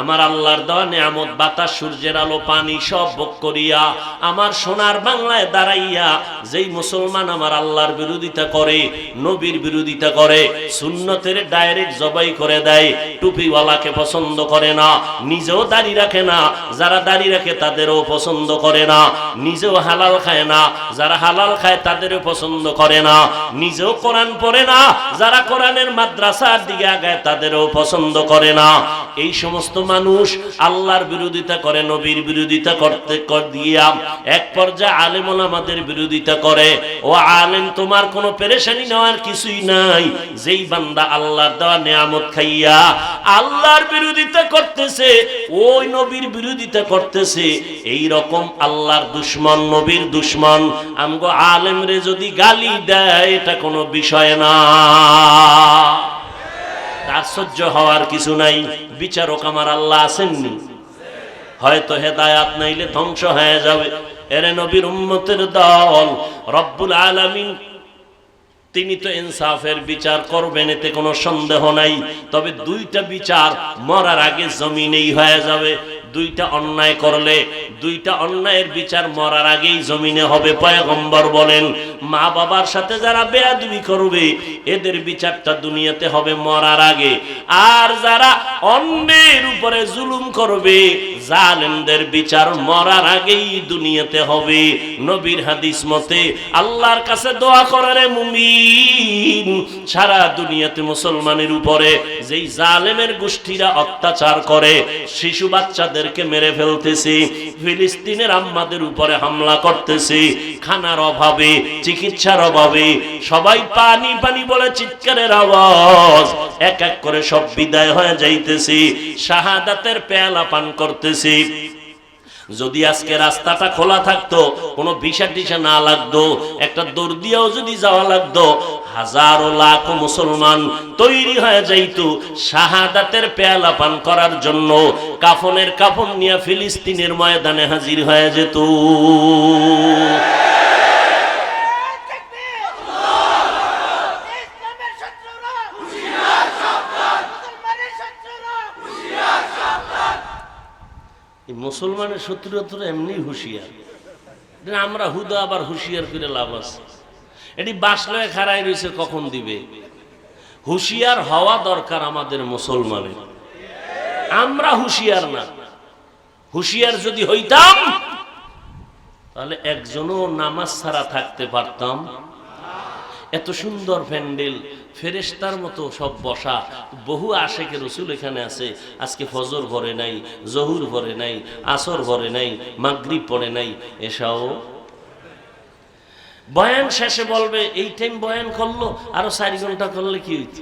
আমার আল্লাহর দেওয়া নিয়ামত, বাতাস, সূর্যের আলো, পানি সব ভোগ করিয়া আমার সোনার বাংলায় দাঁড়াইয়া যেই মুসলমান আমার আল্লাহর বিরোধিতা করে, নবীর বিরোধিতা করে, সুন্নতের ডাইরেক্ট জবাই করে দেয়, টুপিওয়ালাকে পছন্দ করে না, নিজেও দাড়ি রাখে না, যারা দাড়ি রাখে তাদেরও পছন্দ করে না, নিজেও হালাল খায় না, যারা হালাল খায় তাদেরও পছন্দ করে না, নিজেও কোরআন পড়ে না, যারা কোরআনের মাদ্রাসার দিকে আগায় তাদেরও পছন্দ করে না। এই সমস্ত মানুষ আল্লাহর বিরোধিতা করে, নবীর বিরোধিতা করতে দিয়া এক পর্যায়ে আলেম আমাদের বিরোধিতা করে। ও আলেম, তোমার কোনো পেরেশানি নেওয়ার কিছুই নাই। যেই বান্দা আল্লাহর দেওয়া নেয়ামত খাইয়া আল্লাহর বিরোধিতা করতেছে, ওই নবীর বিরোধিতা করতেছে এই রকম আল্লাহর দুশ্মন, নবীর দুশ্মন, আমগো আলেম রে যদি গালি দেয়, এটা কোনো বিষয় না। সহ্য হওয়ার কিছু নাই। বিচারক আমার আল্লাহ আসেননি হয়তো হেদায়াত নাইলে ধ্বংস হয়ে যাবে। এরে নবীর উম্মতের দল, রব্বুল আলামিন। তিনি তো ইনসাফের বিচার করবেন, এতে কোনো সন্দেহ নাই। তবে দুইটা বিচার মরার আগে জমিনেই হয়ে যাবে। দুইটা অন্যায় করলে, দুইটা অন্যায়ের বিচার মরার আগেই জমিনে হবে, পয়গম্বর বলেন, মা বাবার সাথে যারা বেয়াদবি করবে, এদের বিচারটা দুনিয়াতে হবে মরার আগে। আর যারা অন্যের উপরে জুলুম করবে, জালেমদের বিচার মরার আগেই দুনিয়াতে হবে। নবীর হাদিস মতে, আল্লাহর কাছে দোয়া করারে মুমিন সারা দুনিয়াতে মুসলমানের উপরে যেই জালেমের গোষ্ঠীরা অত্যাচার করে, শিশু বাচ্চাদেরকে মেরে ফেলতেছি। ফিলিস্তিনের আম্মাদের উপরে হামলা করতেছি। খানার অভাবে, চিকিৎসার অভাবে, সবাই পানি পানি বলে চিৎকারের আওয়াজ। এক এক করে সব বিদায় হয়ে যাইতেছি। শাহাদাতের পেয়ালা পান করতেছে। যদি আজকে রাস্তাটা খোলা থাকতো, কোনো ভিসা টিসা না লাগতো, একটা দৌড় দিয়েও যদি যাওয়া লাগতো, হাজারো লাখ মুসলমান তৈরি হয়ে যাইতো শাহাদাতের পেয়ালা পান করার জন্য, কাফনের কাফন নিয়ে ফিলিস্তিনের ময়দানে হাজির হয়ে যেত ইসলামের শত্রুরা হুঁশিয়ার সাবধান মুসলমানের শত্রুরা এই মুসলমানের শত্রুরা তো এমনি হুঁশিয়ার। আমরা হুদা আবার হুঁশিয়ার করে লাভ আছে। এটি বাসলয়ে খাড়াই রয়েছে, কখন দিবে? হুঁশিয়ার হওয়া দরকার আমাদের মুসলমানের। আমরা হুঁশিয়ার না। হুঁশিয়ার যদি হইতাম, তাহলে একজনও নামাজ ছাড়া থাকতে পারতাম। এত সুন্দর প্যান্ডেল ফেরেস্তার মতো সব বসা। বহু আশেকে রসুল এখানে আছে। আজকে ফজর ভরে নাই, জহুর ভরে নাই, আসর ভরে নাই, মাগরিব পড়ে নাই। এসাও? বয়ান শেষে বলবে, এই টাইম বয়ান করল, আরও চারি ঘণ্টা করলে কি হইত?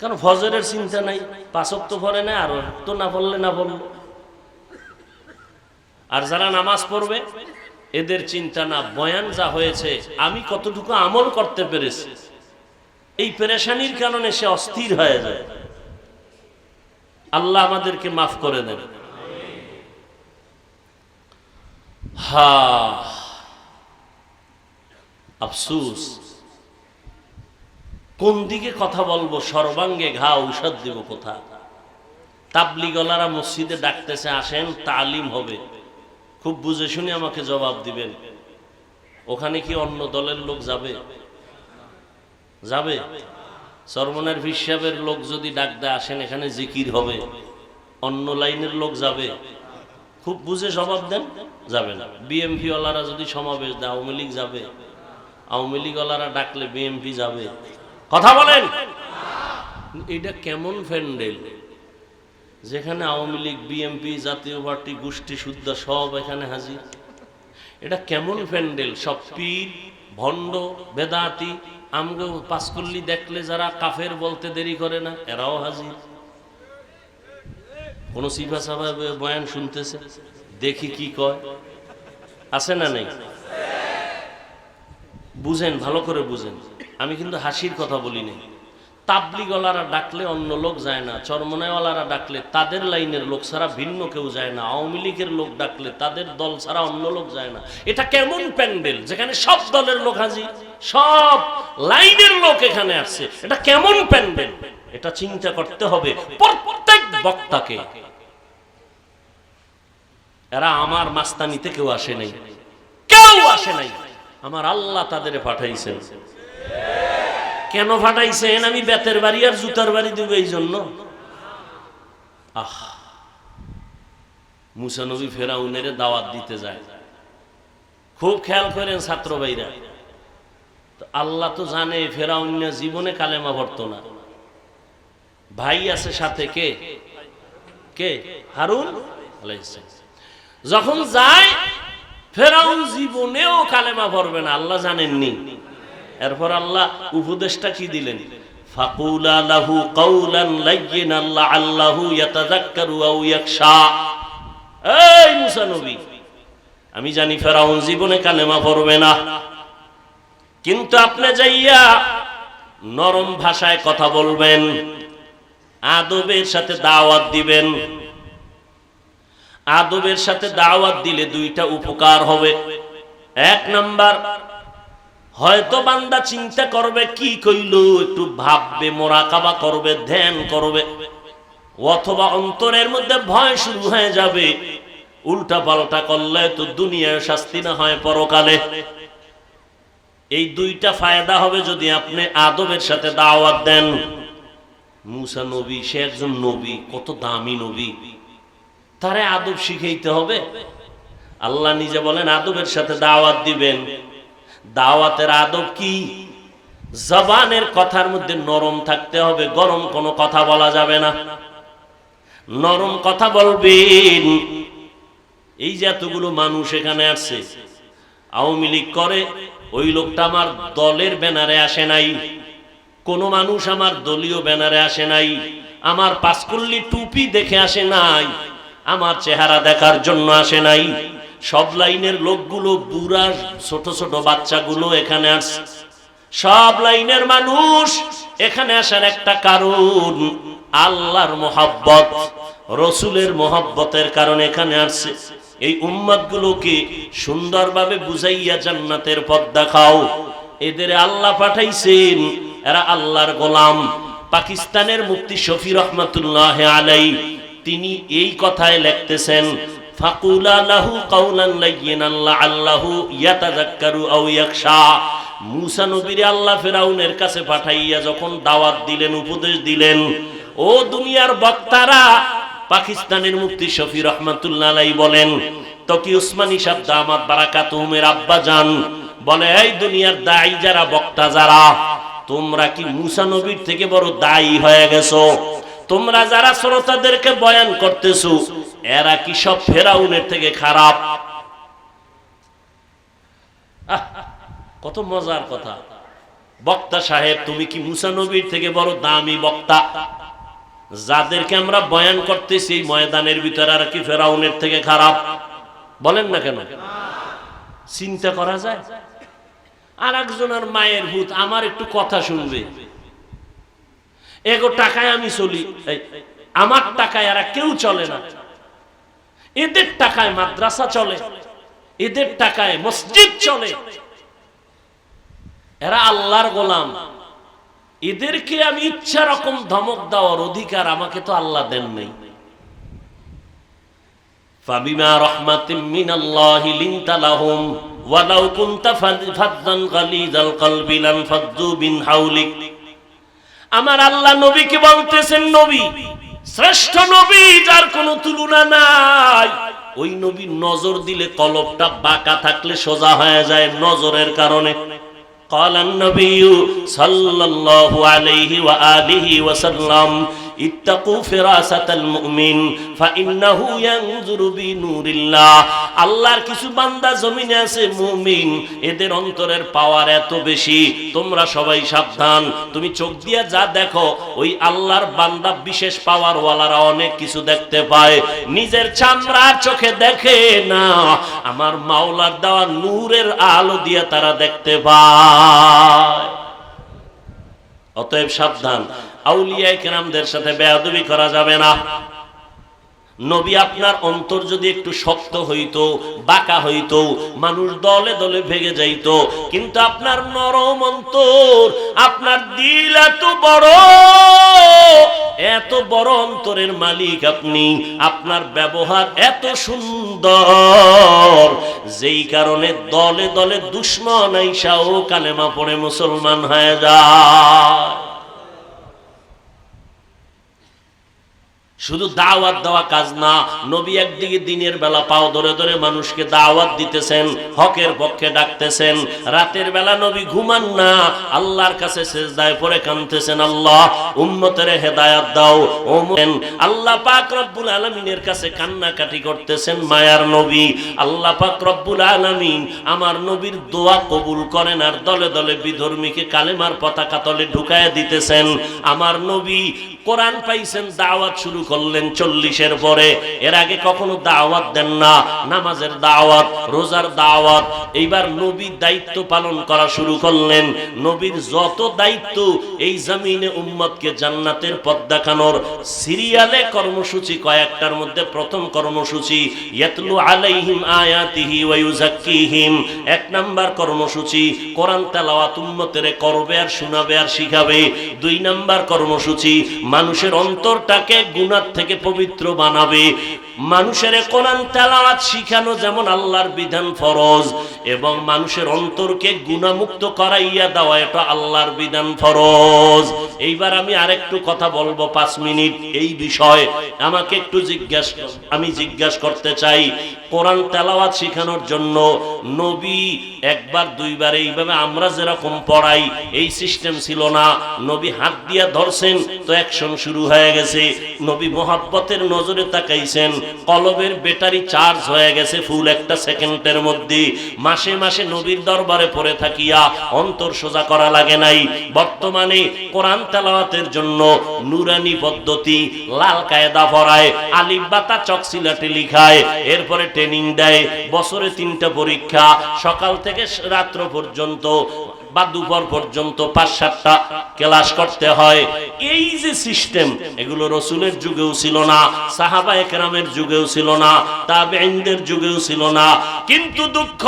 কারণ ফজরের চিন্তা নাই পাঁচক তো পড়ে না, আর তো না পড়লে না পড়ল। আর যারা নামাজ পড়বে এদের চিন্তা না, বয়ান যা হয়েছে, আমি কতটুকু আমল করতে পেরেছি। এই পেরেশানির কারণে সে অস্থির হয়ে যায়। আল্লাহ আমাদেরকে মাফ করে দেন। হা, আফসুস। কোন দিকে কথা বলব? সর্বাঙ্গে ঘা ঔষধ দেব কোথা তাবলিগলারা মসজিদে ডাকতেছে, আসেন, তালিম হবে। খুব বুঝে শুনে আমাকে জবাব দিবেন। ওখানে কি অন্য দলের লোক যাবে? যাবে? সরমনের হিসাবের লোক যদি ডাক দেয়, আসেন, এখানে জিকির হবে। অন্য লাইনের লোক যাবে। খুব বুঝে জবাব দেন, যাবে না। বিএমপি ওয়ালারা যদি সমাবেশ দেয়, আওয়ামী লীগ যাবে। আওয়ামী লীগ ওয়ালারা ডাকলে বিএমপি যাবে। কথা বলেন! এটা কেমন ফ্যান্ডেল যেখানে আওয়ামী লীগ বিএমপি জাতীয় পার্টি, গোষ্ঠী শুদ্ধ সব এখানে হাজির। এটা কেমন প্যান্ডেল? সব পীর, ভণ্ড, বেদাতি, আমগো পাঁচকল্লি দেখলে যারা কাফের বলতে দেরি করে না, এরাও হাজির। কোন সিফা সাহেব বয়ান শুনতেছে? দেখি কি কয়। আছে না নেই? বুঝেন, ভালো করে বুঝেন। আমি কিন্তু হাসির কথা বলি নাই তাবলিগলারা ডাকলে অন্য লোক যায় না চরমনায়ওয়ালারা ডাকলে তাদের লাইনের লোক ছাড়া ভিন্ন কেউ যায় না, আওয়ামী লীগের লোক ডাকলে তাদের দল ছাড়া অন্য লোক যায় না। এটা কেমন প্যান্ডেল? যেখানে সব দলের লোক হাজি সব লাইনের লোক এখানে আসছে। এটা কেমন প্যান্ডেল? এটা চিন্তা করতে হবে প্রত্যেক বক্তাকে। এরা আমার মাস্তানিতে কেউ আসে নাই। কেউ আসে নাই। আমার আল্লাহ তাদের পাঠাইছেন। কেন ফাটাইছেন? আমি বেতের বাড়ি আর জুতার বাড়ি দেবো এই জন্য আহ মুসানবী ফেরাউনের দাওয়াত দিতে যায়। খুব খেয়াল করেন ছাত্র ভাইরা। আল্লাহ তো জানে ফেরাউন না জীবনে কালেমা ভরত না। ভাই আছে সাথে কে? কে? হারুন যখন যায়, ফেরাউন জীবনেও কালেমা পড়বে না। আল্লাহ জানেননি। এরপর আল্লাহ উপদেশটা কি দিলেন? ফাকুলা লাহু কাউলান লাইয়িনান লাআল্লাহু ইয়াতাযাক্কারু আও ইয়াখশা। এই মুসা নবী, আমি জানি ফেরাউন জীবনে কালেমা পড়বে না। কিন্তু আপনি যাইয়া নরম ভাষায় কথা বলবেন, আদবের সাথে দাওয়াত দিবেন। আদবের সাথে দাওয়াত দিলে দুইটা উপকার হবে। এক নাম্বার হয়তো বান্দা চিন্তা করবে, কি কইল, একটু ভাববে, মোরাকাবা করবে, ধ্যান করবে, অথবা অন্তরের মধ্যে ভয় শুরু হয়ে যাবে। উল্টা পাল্টা করলে তো দুনিয়ার শাস্তি না হয় পরকালে। এই দুইটা ফায়দা হবে যদি আপনি আদবের সাথে দাওয়াত দেন। মুসা নবী, সে একজন নবী, কত দামি নবী। তারে আদব শিখাইতে হবে। আল্লাহ নিজে বলেন, আদবের সাথে দাওয়াত দিবেন। দাওয়াতের আদব কি? জবানের কথার মধ্যে নরম থাকতে হবে, গরম কোনো কথা বলা যাবে না। নরম কথা বলবেন। এই যে এতগুলো মানুষ এখানে আসছে আওয়ামী লীগ করে, ওই লোকটা আমার দলের ব্যানারে আসে নাই। কোন মানুষ আমার দলীয় ব্যানারে আসে নাই। আমার পাঁচকুল্লি টুপি দেখে আসে নাই। আমার চেহারা দেখার জন্য আসে নাই। সব লাইনের লোকগুলো বুড়া, ছোট ছোট বাচ্চাগুলো এখানে আসছে সব লাইনের মানুষ এখানে আসার একটা কারণ, আল্লাহর মোহাব্বত, রসুলের মোহাব্বতের কারণে এখানে আসছে। এই উম্মত গুলোকে সুন্দরভাবে বুঝাইয়া জান্নাতের পথ দেখাও এদের আল্লাহ পাঠাইছেন, এরা আল্লাহর গোলাম। পাকিস্তানের মুক্তি শফি রহমতুল্লাহ আলাই তিনি এই কথায় লিখতেছেন ফাকুলা লাহু কাউলান লাইয়িনান লাআল্লাহু ইয়াতাযাক্কারু আও ইয়াখশা। মুসা নবীরে আল্লাহ ফেরাউনের কাছে পাঠাইয়া যখন দাওয়াত দিলেন, উপদেশ দিলেন, ও দুনিয়ার বক্তারা, পাকিস্তানের মুফতি শফি রহমাতুল্লাহ আলাই বলেন, তকি উসমানী সাহেব দামাত বারাকাতুহুমের আব্বা জান বলে, এই দুনিয়ার দায়ী যারা, বক্তা যারা, তোমরা কি মুসা নবীর থেকে বড় দায়ী হয়ে গেছো? তোমরা যারা শ্রোতাদেরকে বয়ান করতেছো এরা কি সব ফেরাউনের থেকে খারাপ? কত মজার কথা। বক্তা সাহেব, তুমি কি মুসা নবীর থেকে বড় দামি বক্তা? যাদেরকে আমরা বয়ান করতেছি ময়দানের ভিতরে আর কি ফেরাউনের থেকে খারাপ? বলেন না কেন? চিন্তা করা যায়? আর একজনের মায়ের ভূত, আমার একটু কথা শুনবে। এগো টাকায় আমি চলি। আমার টাকায় আর কেউ চলে না। এদের টাকায় মাদ্রাসা চলে এদের টাকায় মসজিদ চলে এরা আল্লাহর গোলাম এদেরকে আমি ইচ্ছা রকম ধমক দেওয়ার অধিকার আমাকে তো আল্লাহ দেন নাই فبما رحمة من الله لنت لهم ولو كنت فظا غليظ القلب لانفضوا من حولك আমার আল্লাহ নবীকে বলতেছেন নবী শ্রেষ্ঠ নবী যার কোনো তুলনা নাই ওই নবী নজর দিলে কলবটা বাঁকা থাকলে সোজা হয়ে যায় নজরের কারণে قال النبي صلى الله عليه وآله وسلم ইত্তাকু ফিরাসাতাল মুমিন, ফাইন্নাহু ইয়ানজুরু বিনুরিল্লাহ। আল্লাহর কিছু বান্দা জমিনে আছে মুমিন, এদের অন্তরের পাওয়ার এত বেশি, তোমরা সবাই সাবধান। তুমি চোখ দিয়ে যা দেখো, ওই আল্লাহর বান্দা বিশেষ পাওয়ার ওয়ালারা অনেক কিছু দেখতে পায়। নিজের চামড়ার চোখে দেখে না, আমার মাওলার দেওয়া নূরের আলো দিয়ে তারা দেখতে পায়। অতএব সাবধান। আউলিয়ায় কেরামদের সাথে বেয়াদবি করা যাবে না। নবী আপনার অন্তর যদি একটু শক্ত হইতো, বাঁকা হইতো, মানুষ দলে দলে ভেঙে যাইতো, কিন্তু আপনার নরম অন্তর, আপনার দিল এত বড় এত বড় অন্তরের মালিক আপনি, আপনার ব্যবহার এত সুন্দর, যেই কারণে দলে দলে দুশ্মন আইসাও কালেমা পড়ে মুসলমান হয়ে যায়। শুধু দাওয়াত দেওয়া কাজ না, নবী একদিকে দিনের বেলা পাও ধরে ধরে মানুষকে দাওয়াত দিতেছেন, হকের পক্ষে ডাকতেছেন, রাতের বেলা নবী ঘুমান না, আল্লাহর কাছে সেজদায় পড়ে কাঁদতেছেন, আল্লাহ উম্মতের হেদায়াত দাও, ও মোমেন। আল্লাহ পাক রব্বুল আলামিনের কাছে কান্নাকাটি করতেছেন, মায়ার নবী আল্লাহ পাক রব্বুল আলামিন আমার নবীর দোয়া কবুল করেন আর দলে দলে বিধর্মীকে কালেমার পতাকা তলে ঢুকায় দিতেছেন আমার নবী কোরআন পাইছেন, দাওয়াত শুরু করলেন চল্লিশের পরে। এর আগে কখনো দাওয়াত দেন না। নামাজের দাওয়াত, রোজার দাওয়াত। এইবার নবী দায়িত্ব পালন করা শুরু করলেন। নবীর যত দায়িত্ব এই জমিনে উম্মতকে জান্নাতের পথ দেখানোর, সিরিয়ালে কর্মসূচি কয়েকটার মধ্যে প্রথম কর্মসূচি এক নাম্বার কর্মসূচি, কোরআন তেলাওয়াত উম্মতের করবে আর শোনাবে আর শিখাবে। দুই নাম্বার কর্মসূচি, মানুষের অন্তরটাকে থেকে পবিত্র বানাবে। মানুষের কোরআন তেলাওয়াত শিখানো যেমন আল্লাহর বিধান ফরজ, এবং মানুষের অন্তরকে গুণামুক্ত করাইয়া দেওয়া এটা আল্লাহর বিধান ফরজ। এইবার আমি আরেকটু কথা বলব পাঁচ মিনিট এই বিষয়ে। আমাকে একটু জিজ্ঞাসা আমি জিজ্ঞাসা করতে চাই, কোরআন তেলাওয়াত শিখানোর জন্য নবী একবার দুইবার এইভাবে আমরা যেরকম পড়াই, এই সিস্টেম ছিল না। নবী হাত দিয়া ধরছেন, তো অ্যাকশন শুরু হয়ে গেছে। নবী মোহাব্বতের নজরে তাকাইছেন কলবের ব্যাটারি চার্জ হয়ে গেছে ফুল একটা সেকেন্ডের মধ্যে। মাসে মাসে নবীর দরবারে পড়ে থাকিয়া অন্তর সোজা করা লাগে নাই। বর্তমানে কোরআন তেলাওয়াতের জন্য নুরানি পদ্ধতি লাল কায়দা পড়ায় আলিফ বাতা চকসিলাটে লিখায়, এরপরে ট্রেনিং দেয়, বছরে তিনটা পরীক্ষা, সকাল থেকে রাত্র পর্যন্ত বা দুপুর পর্যন্ত পাঁচ, সাতটা ক্লাস করতে হয়। এই যে সিস্টেম এগুলো রসুলের যুগেও ছিল না, সাহাবা একরামের যুগেও ছিল না তাবেইনদের যুগেও ছিল না। কিন্তু দুঃখ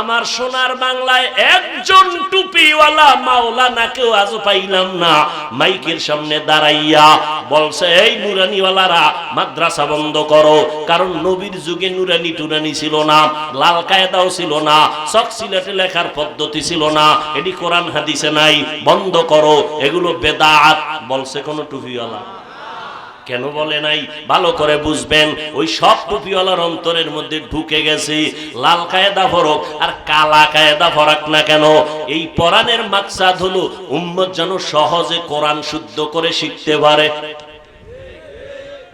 আমার সোনার বাংলায় একজন টুপিওয়ালা মাওলানা কেউ আজও পাইলাম না। মাইকের সামনে দাঁড়াইয়া বলছে, এই নুরানিওয়ালারা, মাদ্রাসা বন্ধ করো। কারণ নবীর যুগে নুরানি টুরানি ছিল না, লাল কায়দাও ছিল না সিলেটে লেখার পদ্ধতি ছিল না, এটি কোরআন হাদিসে নাই, বন্ধ করো, এগুলো বেদাত। বলছে কোন টুপিওয়ালা। কেন বলে নাই? ভালো করে বুঝবেন, ওই সব টুপিওয়ালার অন্তরের মধ্যে ঢুকে গেছে, লাল কায়দা ফরক আর কালা কায়দা ফরাক না কেন? এই পরাণের মাকসাদ হলো উম্মত যেন সহজে কোরআন শুদ্ধ করে শিখতে পারে।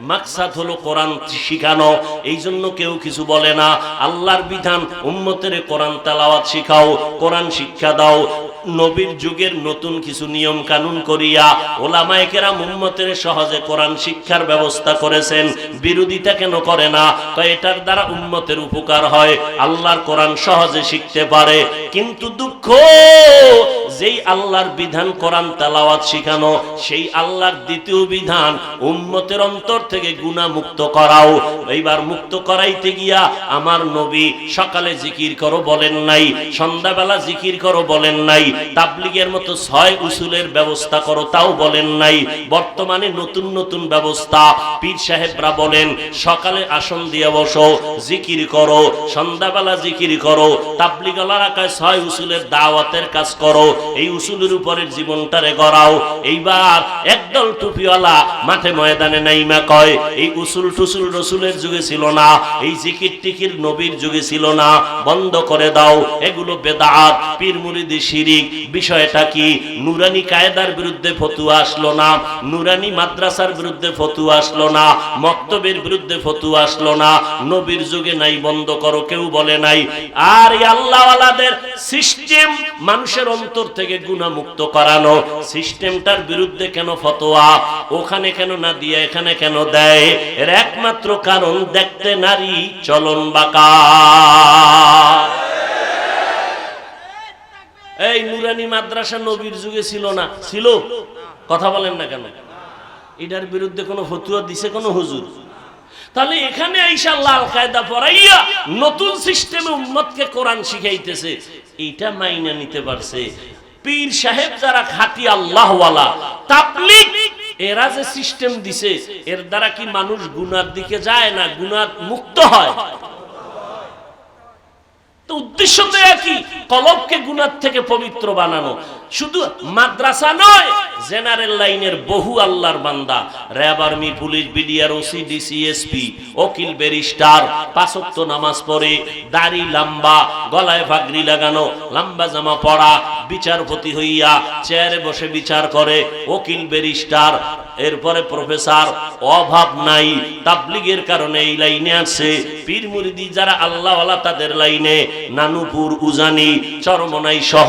মাকসাদ হলো কোরআন শিখানো। এই জন্য কেউ কিছু বলে না, আল্লাহর বিধান, উম্মতের কোরআন তালাওয়াত শিখাও, কোরআন শিক্ষা দাও। নবীর যুগের নতুন কিছু নিয়ম কানুন করিয়া ওলামায়ে কেরাম উম্মতের সহজে কোরআন শিক্ষার ব্যবস্থা করেছেন। বিরোধিতা কেন করে না? তো এটার দ্বারা উম্মতের উপকার হয়। আল্লাহর কোরআন সহজে শিখতে পারে। কিন্তু দুঃখ, যেই আল্লাহর বিধান কোরআন তেলাওয়াত শিখানো, সেই আল্লাহর দ্বিতীয় বিধান উম্মতের অন্তর থেকে গুনাহ মুক্ত করাও। এইবার মুক্ত করাইতে গিয়া আমার নবী সকালে জিকির করো বলেন নাই, সন্ধ্যাবেলা জিকির করো বলেন নাই, তাবলিগের মতো ছয় উসুলের ব্যবস্থা করো তাও বলেন নাই। বর্তমানে নতুন নতুন ব্যবস্থা, পীর সাহেবরা বলেন, সকালে আসন দিয়ে বসো, জিকির করো, সন্ধ্যাবেলা জিকির করো, তাবলিগলারা কয়, ছয় উসুলের দাওয়াতের কাজ করো, এই উসুলের উপরের জীবনটারে গড়াও। এইবার একদল টুপিওয়ালা মাঠে ময়দানে নাইমা কয় এই উসুল টুসুল রসুলের যুগে ছিল না, এই জিকির টিকির নবীর যুগে ছিল না। বন্ধ করে দাও, এগুলো বেদাত শিরিক, বিষয়টা কি? নুরানি কায়দার বিরুদ্ধে ফতুয়া আসলো না, নুরানি মাদ্রাসার বিরুদ্ধে ফতুয়া আসলো না, মক্তবের বিরুদ্ধে ফতুয়া আসলো না, নবীর যুগে নাই, বন্ধ করো, কেউ বলে নাই। আর আল্লাহওয়ালাদের সিস্টেম মানুষের অন্তর থেকে গুণামুক্ত করানো সিস্টেমটার বিরুদ্ধে কেন ফতোয়া? ওখানে কেন না দিয়ে, এখানে কেন দেয়। এর একমাত্র কারণ, দেখতে নারী, চলন বাঁকা। এই নুরানি মাদ্রাসা নবীর যুগে ছিল না। ছিল? কথা বলেন না কেন? এটার বিরুদ্ধে কোনো ফতুয়া দিছে কোনো হুজুর? তাহলে এখানে আইসা লাল কায়দা পড়াইয়া নতুন সিস্টেমে উম্মতকে কোরআন শিখাইতেছে। এটা মাইনা নিতে পারছে। পীর সাহেব যারা খাঁটি আল্লাহওয়ালা, তাবলিগ এরা যে সিস্টেম দিছে, এর দ্বারা কি মানুষ গুনার দিকে যায় না? গুনার মুক্ত হয়? তো উদ্দেশ্য তো একই, কলবকে গুনার থেকে পবিত্র বানানো। শুধু মাদ্রাসা নয় জেনারেল লাইনের বহু আল্লাহর বান্দা। RAB army, police BDR OC DC SP ওকিল barrister, পাঁচক্ত নামাজ পড়ে, দাড়ি লম্বা, গলায় ভাগরি লাগানো, লম্বা জামা পরা বিচারপতি হইয়া চেয়ারে বসে বিচার করে ওকিল ব্যারিস্টার এরপরে প্রফেসর, অভাব নাই, তাবলিগের কারণে এই লাইনে আছে। পীর মুরিদি যারা আল্লাহওয়ালা তাদের লাইনে, নানুপুর, উজানি, চরমনাই সহ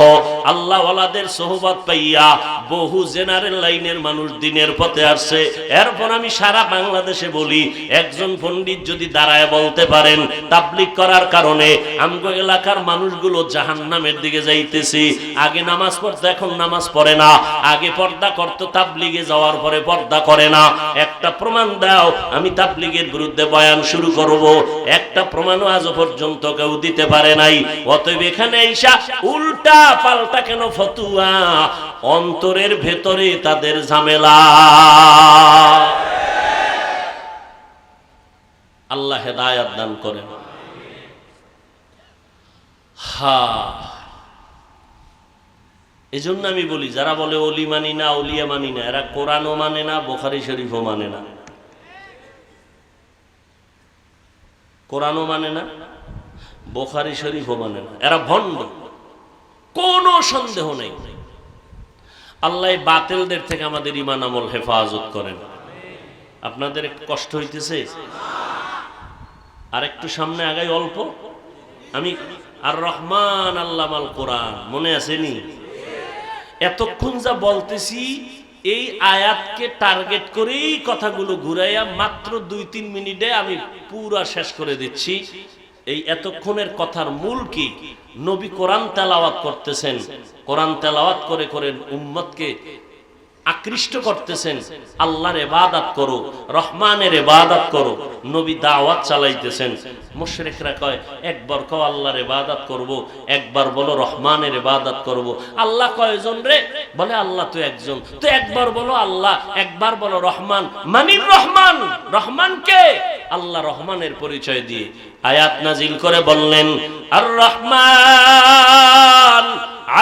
আল্লাহওয়ালাদের সোহবত পাইয়া বহু জেনারেল লাইনের মানুষ দিনের পথে আসছে। এরপর আমি সারা বাংলাদেশে বলি, একজন পণ্ডিত যদি দাঁড়ায় বলতে পারেন, তাবলিগ করার কারণে আমগো এলাকার মানুষগুলো জাহান নামের দিকে যাইতেছি। আগে নামাজ পড়তো, এখন নামাজ পড়ে না। আগে পর্দা করতো, তাবলিগে যাওয়ার পরে পর্দা করে না। একটা প্রমাণ দাও, আমি তাবলিগের বিরুদ্ধে বয়ান শুরু করব। একটা প্রমাণও আজ পর্যন্ত কেউ দিতে পারে নাই। অতএব এখানে ঈশা উল্টা পাল্টা কেন ফতুয়া? অন্তরের ভেতরে তাদের ঝামেলা। আল্লাহ হেদায়াত দান করেন। হা এই জন্য আমি বলি, যারা বলে অলি মানি না, অলিয়া মানি না, এরা কোরআনও মানে না, বোখারি শরীফও মানে না। কোরআনও মানে না, বোখারি শরীফও মানে না। এরা ভণ্ড, কোনো সন্দেহ নেই। আল্লাহ বাতিলদের থেকে আমাদের ইমান আমল হেফাজত করেন। আপনাদের কষ্ট হইতেছে? আর একটু সামনে আগাই অল্প। আমি আর রহমান আল্লামাল কোরআন, মনে আসেনি এতক্ষণ যা বলতেছি, এই আয়াতকে টার্গেট করেই কথাগুলো ঘুরাইয়া মাত্র দুই তিন মিনিটে আমি পুরা শেষ করে দিচ্ছি। এই এতক্ষণের কথার মূল কি? নবী কোরআন তেলাওয়াত করতেছেন। কোরআন তেলাওয়াত করে করেন উম্মতকে আকৃষ্ট করতেছেন, আল্লাহর এবাদাত করো, রহমানের এবাদাত করো, নবী দাওয়াত চালাইতেছেন। মুশরিকরা কয়, একবার কও আল্লাহর এবাদাত করব, একবার বলো রহমানের এবাদাত করব। আল্লাহ কয়জন রে? বলে আল্লাহ তো একজন। তো একবার বলো আল্লাহ, একবার বলো রহমান। মানির রহমান? রহমান কে? আল্লাহ রহমানের পরিচয় দিয়ে আয়াত নাজিল করে বললেন, আর রহমান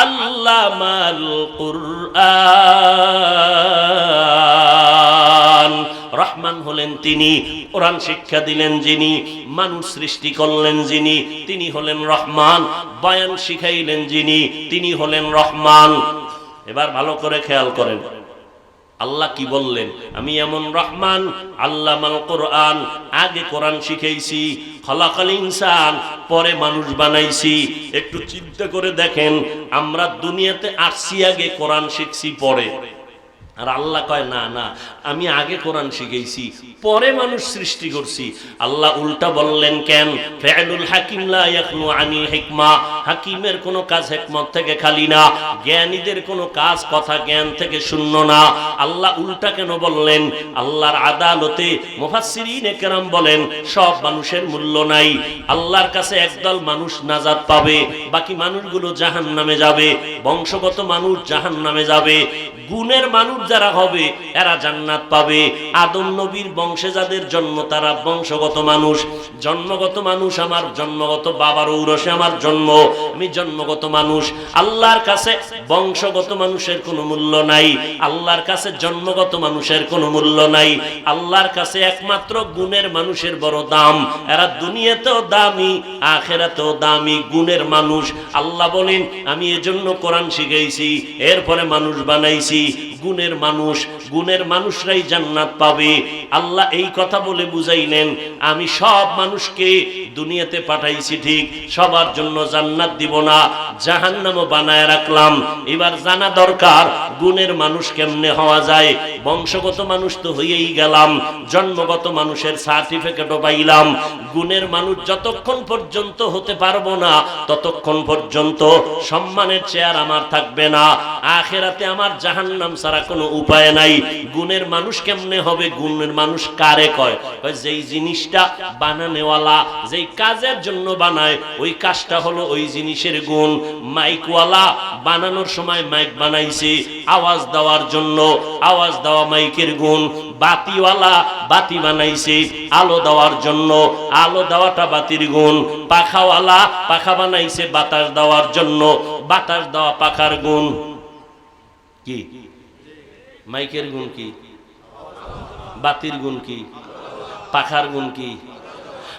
আল্লামাল কুরআন। রহমান হলেন তিনি, কোরআন শিক্ষা দিলেন যিনি, মানুষ সৃষ্টি করলেন যিনি, তিনি হলেন রহমান, বয়ান শিখাইলেন যিনি, তিনি হলেন রহমান। এবার ভালো করে খেয়াল করেন। আল্লাহ কি বললেন? আমি এমন রহমান আল্লাহ মাল কোরআন, আগে কোরআন শিখেছি, খলাকাল ইনসান, পরে মানুষ বানাইছি। একটু চিন্তা করে দেখেন, আমরা দুনিয়াতে আসছি আগে কোরআন শিখছি পরে। আর আল্লাহ কয়, না না, আমি আগে কোরআন শিখেছি, পরে মানুষ সৃষ্টি করছি। আল্লাহ উল্টা বললেন, কেন? ফেলুল হাকিম লা ইয়াখনু আনিল হিকমা। হাকিমের কোনো কাজ হিকমত থেকে খালি না, জ্ঞানীদের কোনো কাজ কথা জ্ঞান থেকে শূন্য না। আল্লাহ উল্টা কেন বললেন? আল্লাহর আদালতে মুফাসসিরিন একরাম বলেন, সব মানুষের মূল্য নাই। আল্লাহর কাছে একদল মানুষ নাজাত পাবে, বাকি মানুষগুলো জাহান্নামে যাবে, বংশগত মানুষ জাহান্নামে যাবে। গুণের মানুষ যারা হবে, এরা জান্নাত পাবে। আদম নবীর বংশে যাদের জন্ম, তারা বংশগত মানুষ। জন্মগত মানুষ আমার, জন্মগত বাবার ঔরসে আমার জন্ম। আমি জন্মগত মানুষ। আল্লাহর কাছে বংশগত মানুষের কোনো মূল্য নাই। আল্লাহর কাছে জন্মগত মানুষের কোনো মূল্য নাই। আল্লাহর কাছে একমাত্র গুণের মানুষের বড় দাম। এরা দুনিয়াতেও দামি, আখেরাতেও দামি গুণের মানুষ। আল্লাহ বলেন, আমি এজন্য কোরআন শিখাইছি, এরপরে মানুষ বানাইছি। গুণের মানুষ, গুণের মানুষরাই জান্নাত পাবে। আল্লাহ এই কথা বলে বুঝাইলেন, আমি সব মানুষকে দুনিয়াতে পাঠাইছি ঠিক, সবার জন্য জান্নাত দিব না, জাহান্নামও বানায় রাখলাম। এবার জানা দরকার, গুণের মানুষ কেমনে হওয়া যায়? বংশগত মানুষ তো হয়েই গেলাম, জন্মগত মানুষের সার্টিফিকেটও পাইলাম। গুণের মানুষ যতক্ষণ পর্যন্ত হতে পারব না, ততক্ষণ পর্যন্ত সম্মানের চেয়ার আমার থাকবে না। আখেরাতে আমার জাহান্নাম ছাড়া কোনো উপায় নাই। গুণের মানুষ কেমনে হবে? গুণের মানুষ কারে কয়, যেই জিনিসটা বানানেওয়ালা, যেই কাজের জন্য বানায়, ওই কাজটা হলো ওই জিনিসের গুণ। মাইকওয়ালা বানানোর সময় মাইক বানাইছে, আওয়াজ দেওয়ার জন্য। আওয়াজ দেওয়া মাইকের গুণ। বাতিওয়ালা বাতি বানাইছে, আলো দেওয়ার জন্য। আলো দেওয়াটা বাতির গুণ। পাখাওয়ালা পাখা বানাইছে বাতাস দেওয়ার জন্য। বাতাস দেওয়া পাখার গুণ। কি? মাইকের গুণ কি? বাতির গুণ কি? পাখার গুণ কি?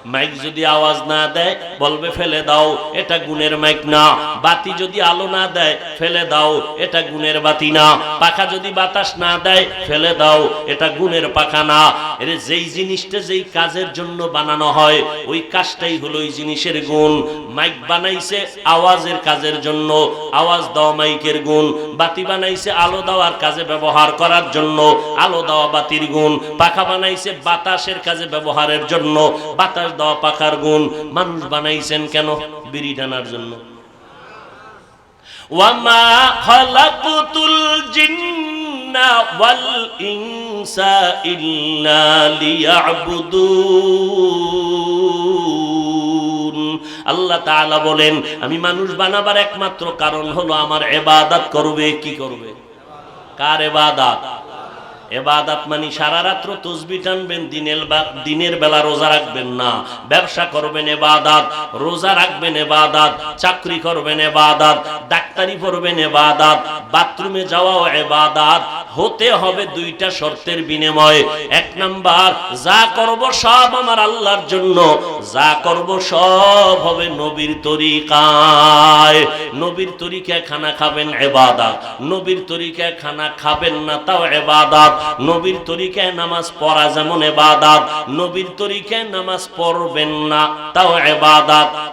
মাইক যদি আওয়াজ না দেয়, বলবে ফেলে দাও, এটা গুণের মাইক না। বাতি যদি আলো না দেয়, ফেলে দাও, এটা গুণের বাতি না। পাখা যদি বাতাস না দেয়, ফেলে দাও, এটা গুণের পাখা না। এর যেই জিনিসটা যেই কাজের জন্য বানানো হয়, ওই কাজটাই হলো জিনিসের গুণ। মাইক বানাইছে আওয়াজের কাজের জন্য, আওয়াজ দেওয়া মাইকের গুণ। বাতি বানাইছে আলো দেওয়ার কাজে ব্যবহার করার জন্য, আলো দেওয়া বাতির গুণ। পাখা বানাইছে বাতাসের কাজে ব্যবহারের জন্য, বাতাস দেওয়া পাখার গুণ। মানুষ বানাইছেন কেন? বিড়ি টানার জন্য। ওয়ামা জিন্না আল্লাহ তাআলা বলেন, আমি মানুষ বানাবার একমাত্র কারণ হলো আমার ইবাদত করবে, কি করবে? কার ইবাদত এবাদাত মানে সারা রাত্র তসবি টানবেন, দিনের দিনের বেলা রোজা রাখবেন না। ব্যবসা করবেন এবাদাত, রোজা রাখবেন এবাদাত, চাকরি করবেন এবাদাত, ডাক্তারি পড়বেন এবাদাত, বাথরুমে যাওয়াও এবাদাত। হতে হবে দুইটা শর্তের বিনিময়ে। এক নাম্বার, যা করব সব আমার আল্লাহর জন্য। যা করব সব হবে নবীর তরিকায়। নবীর তরিকায় খানা খাবেন এবাদাত। নবীর তরিকায় খানা খাবেন না, তাও এবাদাত। নবীর তরিকায় নামাজ পড়া যেমন এবাদাত, নবীর তরিকায় নামাজ পড়বেন না, তাও এবাদাত।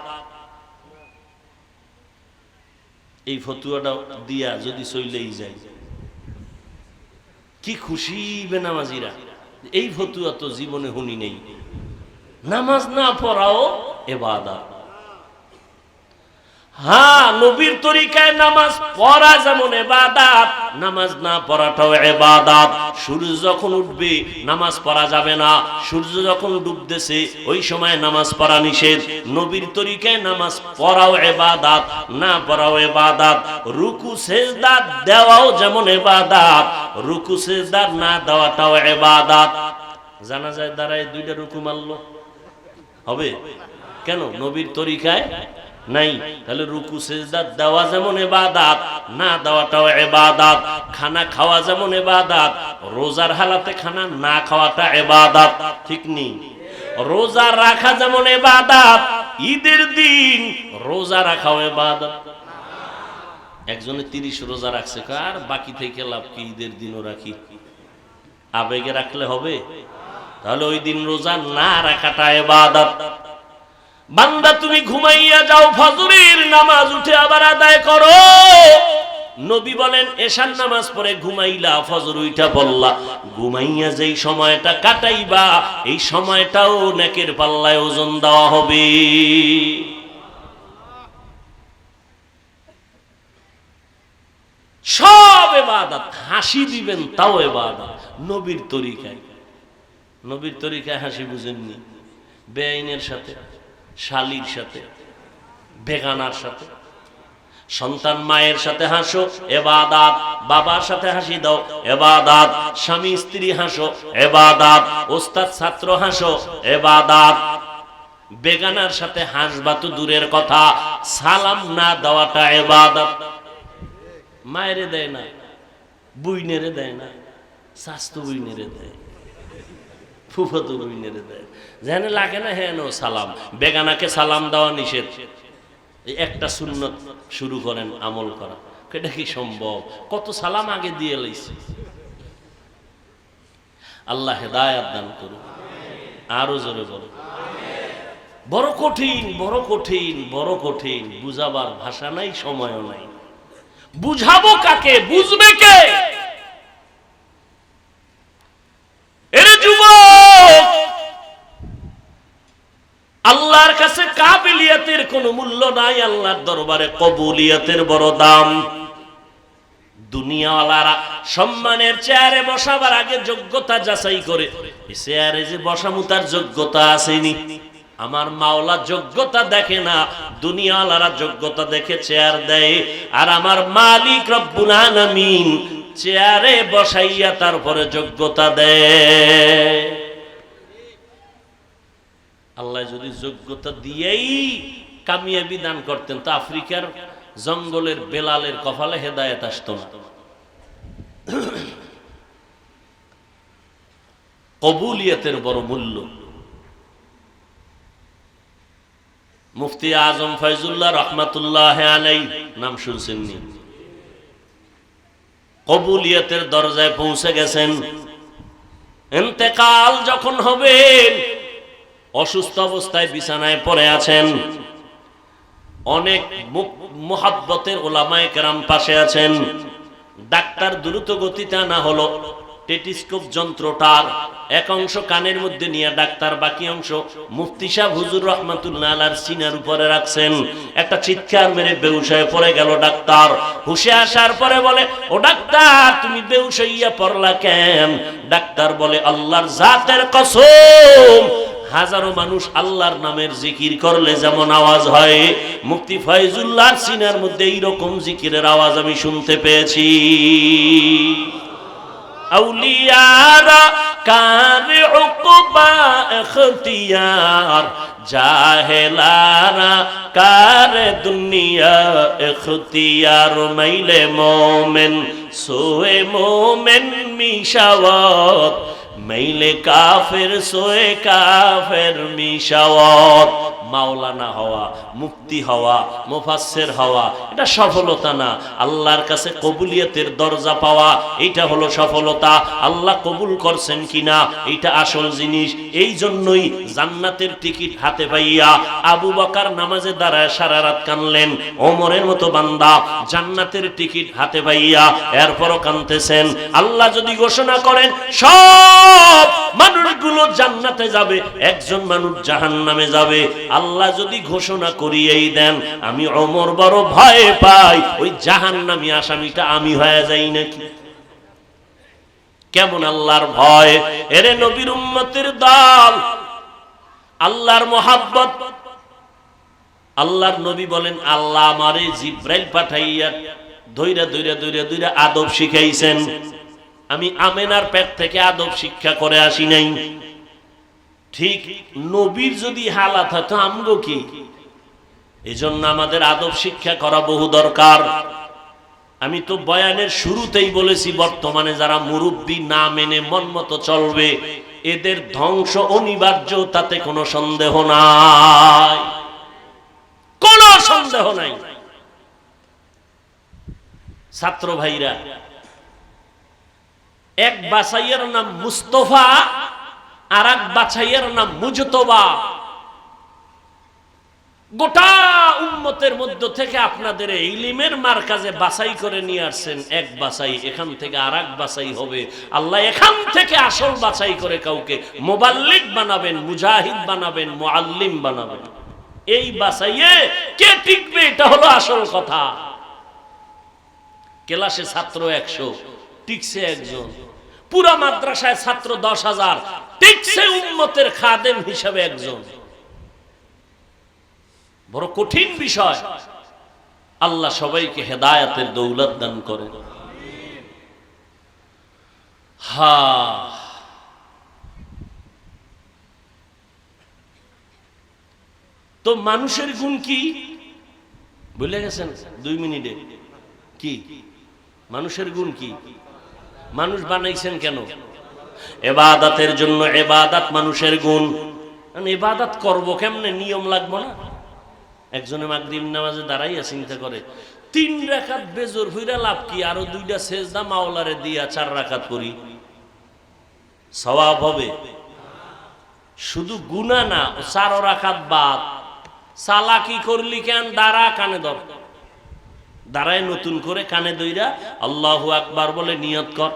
এই ফতুয়াটা দিয়া যদি চইলেই যায়। কি খুশি বেনামাজিরা। এই ফতুয়া তো জীবনে শুনি নেই। নামাজ না পড়াও এবাদাত। হ্যাঁ নবীর তরিকায় নামাজ পড়া যেমন এবাদাত নামাজ না পড়াটাও এবাদাত সূর্য যখন উঠবে, নামাজ পড়া যাবে না। সূর্য যখন ডুবতেছে, ওই সময় নামাজ পড়া নিষেধ। নবীর তরিকায় নামাজ পড়াও এবাদাত না পড়াও এবাদাত রুকু, সেজদা দেওয়াও যেমন এবাদাত রুকু, সেজদা না দেওয়াটাও এবাদাত জানা যায় দাঁড়ায় দুইটা রুকু মারলো। হবে? কেন? নবীর তরিকায় নাই, তাহলে রুকু, সেজদা দেওয়া যেমন এবাদাত না দেওয়াটাও এবাদাত খানা খাওয়া যেমন এবাদাত রোজার হালাতে খানা না খাওয়াটা এবাদাত ঠিক নেই? রোজা রাখা যেমন এবাদাত ঈদের দিন রোজা রাখাও এবাদাত একজনে তিরিশ রোজা রাখছে কার বাকি থেকে লাভ কি? ঈদের দিনও রাখি। আবেগে রাখলে হবে? তাহলে ওই দিন রোজা না রাখাটা এবাদত বান্দা, তুমি ঘুমাইয়া যাও, ফজরের নামাজ উঠে আবার আদায় করো। নবী বলেন, এশার নামাজ পড়ে ঘুমাইলা, ফজর উইটা বললা ঘুমাইয়া যেই সময়টা কাটাইবা, এই সময়টাও নেকের পাল্লায় ওজন দেওয়া হবে। সব এবাদত, হাসি দিবেন, তাও এবাদত, নবীর তরিকায়। নবীর তরিকায় হাসি বুঝেননি। বেআইনের সাথে শালির সাথে, বেগানার সাথে। সন্তান মায়ের সাথে হাসো, এবাদাত। বাবার সাথে হাসি দাও, এবাদাত। স্বামী স্ত্রী হাসো, এবাদাত। ওস্তাদ ছাত্র হাসো, এবাদাত। বেগানার সাথে হাসবা তো দূরের কথা, সালাম না দেওয়াটা এবাদাত। মায়েরে দেয় না, বুইনেরে দেয় না স্বাস্থ্য বুইনেরে দেয়। ফুফাতো বুইনেরে দেয়। যেন লাগে না হ্যাঁ নো সালাম। বেগানাকে সালাম দেওয়া নিষেধ। এই একটা সুন্নত শুরু করেন আমল করা। এটা কি সম্ভব? কত সালাম আগে দিয়ে লইছে। আল্লাহ হেদায়াত দান করুন আরও জোরে বলো। বড় কঠিন বড় কঠিন বড় কঠিন। বুঝাবার ভাষা নাই, সময়ও নাই। বুঝাবো কাকে? বুঝবে কে এরে যুবক আল্লাহর কাছে কাবিলিয়াতের কোনো মূল্য নাই, আল্লাহর দরবারে কবুলিয়াতের বড় দাম। দুনিয়াওয়ালারা সম্মানের চেয়ারে বসাবার আগে যোগ্যতা যাচাই করে চেয়ারে যে বসামু তার যোগ্যতা আসেনি। আমার মাওলা যোগ্যতা দেখে না, দুনিয়াওয়ালারা যোগ্যতা দেখে চেয়ার দেয়, আর আমার মালিক রব্বুল আলামিন চেয়ারে বসাইয়া তারপরে যোগ্যতা দেয়। আল্লাহ যদি যোগ্যতা দিয়েই কামিয়াবি দান করতেন, তো আফ্রিকার জঙ্গলের বেলালের কপালে হেদায়েত আসতো না। কবুলিয়তের বড় মূল্য। মুফতি আজম ফয়জুল্লাহ রহমাতুল্লাহ আলাই নাম শুনছেননি কবুলিয়তের দরজায় পৌঁছে গেছেন। এতেকাল যখন হবে অসুস্থ অবস্থায় বিছানায় পড়ে আছেন। অনেক মোহাব্বতের ওলামায় কেরাম পাশে আছেন। ডাক্তার দ্রুত গতিতে না হলো টেটিস্কোপ যন্ত্রটার এক অংশ কানের মধ্যে নিয়ে ডাক্তার, বাকি অংশ মুফতি সাহ হুজুর রহমাতুল্লাহ আলার সিনার উপরে রাখছেন। একটা চিৎকার মেরে বেউসায় পড়ে গেল ডাক্তার। হুশে আসার পরে বলে, ও ডাক্তার, তুমি বেউস হইয়া পড়লা কেন? ডাক্তার বলে, আল্লাহর জাতের কসম হাজারো মানুষ আল্লাহর নামের জিকির করলে যেমন আওয়াজ হয় মুক্তি ফয়জুল্লাহর সিনার মধ্যে এইরকম জিকিরের আওয়াজ আমি শুনতে পেয়েছি। আউলিয়ারা এখতিয়ার দুনিয়া এখতিয়ার মাইলে মোমেন, সোয়ে মিশাওয়াত মাইলে কাফের সোয়ে কাফের মিশাওয়াত। মাওলানা হওয়া মুক্তি হওয়া, মুফাসসির হওয়া, এটা সফলতা না। আল্লাহর কাছে কবুলিয়তের দরজা পাওয়া এটা হলো সফলতা। আল্লাহ কবুল করছেন কিনা এটা আসল জিনিস। এই জন্যই জান্নাতের টিকিট হাতে পাইয়া আবু বকার নামাজে দাঁড়ায় সারা রাত কানলেন ওমরের মতো বান্দা জান্নাতের টিকিট হাতে পাইয়া এরপরও কানতেছেন আল্লাহ যদি ঘোষণা করেন, সব মানুষগুলো জান্নাতে যাবে, একজন মানুষ জাহান্নামে যাবে। আল্লাহ যদি ঘোষণা করিয়েই দেন, আমি অমর বড় ভয় পাই। ওই জাহান্নামী আসামিটা আমি হয়ে যাই নাকি? কেমন আল্লাহর ভয়? এরে নবীর উম্মতের দল, আল্লাহর মোহাব্বত। আল্লাহর নবী বলেন, আল্লাহ আমারে জিব্রাইল পাঠাইয়া ধৈরা ধৈরা ধৈরা ধৈরা আদব শিখাইছেন। আমি আমেনার পেট থেকে আদব শিক্ষা করে আসি নাই। ঠিক নবীর যদি হালাত হয়, তো আমগো কি? এই জন্য আমাদের আদব শিক্ষা করা বহু দরকার। আমি তো বয়ানের শুরুতেই বলেছি, বর্তমানে যারা মুরব্বী না মেনে মন মতো চলবে, এদের ধ্বংস অনিবার্য, তাতে কোনো সন্দেহ নাই। কোনো সন্দেহ নাই। ছাত্র ভাইরা, এক বাসাইয়ের নাম মুস্তফা আর এক বাছাইয়ের নাম মুজতবা। গোটা উম্মতের মধ্য থেকে আপনাদের ইলিমের মার্কাজে বাছাই করে নিয়ে আসছেন এক বাছাই, এখান থেকে আর এক বাছাই হবে। আল্লাহ এখান থেকে আসল বাছাই করে কাউকে। মোবাল্লিক বানাবেন, মুজাহিদ বানাবেন, মুআল্লিম বানাবেন। এই বাছাইয়ে কে টিকবে, এটা হলো আসল কথা। ক্লাসে ছাত্র একশো, টিকছে একজন। পুরা মাদ্রাসায় ছাত্র দশ হাজার। টিকছে উম্মতের খাদেম হিসাবে একজন। বড় কঠিন বিষয়। আল্লাহ সবাইকে হেদায়াতের দৌলত দান করে হা। তো মানুষের গুণ কি? বুঝলে গেছেন? দুই মিনিটে। কি? মানুষের গুণ কি? মানুষ বানাইছেন কেন? এবাদাতের জন্য এবাদাত মানুষের গুণ। এবাদাত করব কেমনে? নিয়ম লাগবো না? একজনে মাগরিব নামাজে দাঁড়াইয়া চিন্তা করে, তিন রাকাত বেজোর হইরা লাভ কি? আরও দুইটা সেজদা মাওলারে দিয়া চার রাকাত করি। সওয়াব হবে। শুধু গুনা না চার রাখাত বাদ। সালাকি করলি কেন? দাঁড়া কানে ধর। দাঁড়ায় নতুন করে কানে দইরা আল্লাহু আকবার বলে নিয়ত কর।